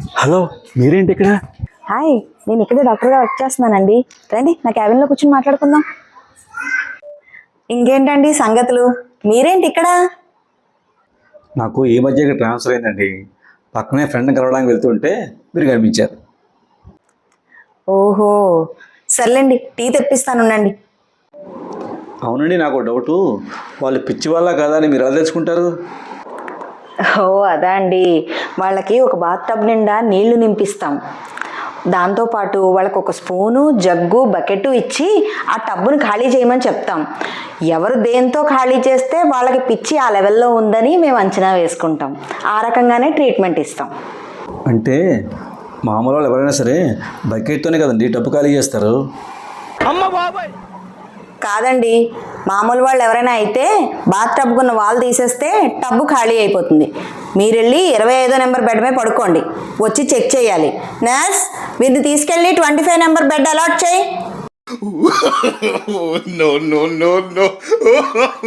Hello మీరేంటి ఇక్కడ? Hi నేను ఇక్కడే డాక్టర్గా వర్క్ చేస్తున్నానండి. రండి నా క్యాబిన్లో కూర్చొని మాట్లాడుకుందాం. ఇంకేంటండి సంగతులు? మీరేంటి ఇక్కడ? నాకు ఈ మధ్య ఇక్కడ ట్రాన్స్ఫర్ అయిందండి. పక్కనే ఫ్రెండ్ కలవడానికి వెళ్తుంటే మీరు కనిపించారు. ఓహో సర్లేండి టీ తెప్పిస్తాను ఉండండి. అవునండి నాకు డౌటు. వాళ్ళు పిచ్చి వాళ్ళ కదా అని మీరు ఎలా తెలుసుకుంటారు? ఓ అదా అండి వాళ్ళకి ఒక బాత్ టబ్ నిండా నీళ్ళు నింపిస్తాం. దాంతోపాటు వాళ్ళకి ఒక స్పూను జగ్గు బకెట్ ఇచ్చి ఆ టబ్బును ఖాళీ చేయమని చెప్తాం. ఎవరు దేంతో ఖాళీ చేస్తే వాళ్ళకి పిచ్చి ఆ లెవెల్లో ఉందని మేము అంచనా వేసుకుంటాం. ఆ రకంగానే ట్రీట్మెంట్ ఇస్తాం. అంటే మామూలు వాళ్ళు ఎవరైనా సరే బకెట్తోనే కదండి డబ్బు ఖాళీ చేస్తారు? కాదండి. మామూలు వాళ్ళు ఎవరైనా అయితే బాత్ టబ్కున్న వాళ్ళు తీసేస్తే టబ్బు ఖాళీ అయిపోతుంది. మీరు వెళ్ళి ఇరవై ఐదో నెంబర్ బెడ్ మీద పడుకోండి. వచ్చి చెక్ చేయాలి. నర్స్ వీరిని తీసుకెళ్ళి twenty five number bed allot చేయి.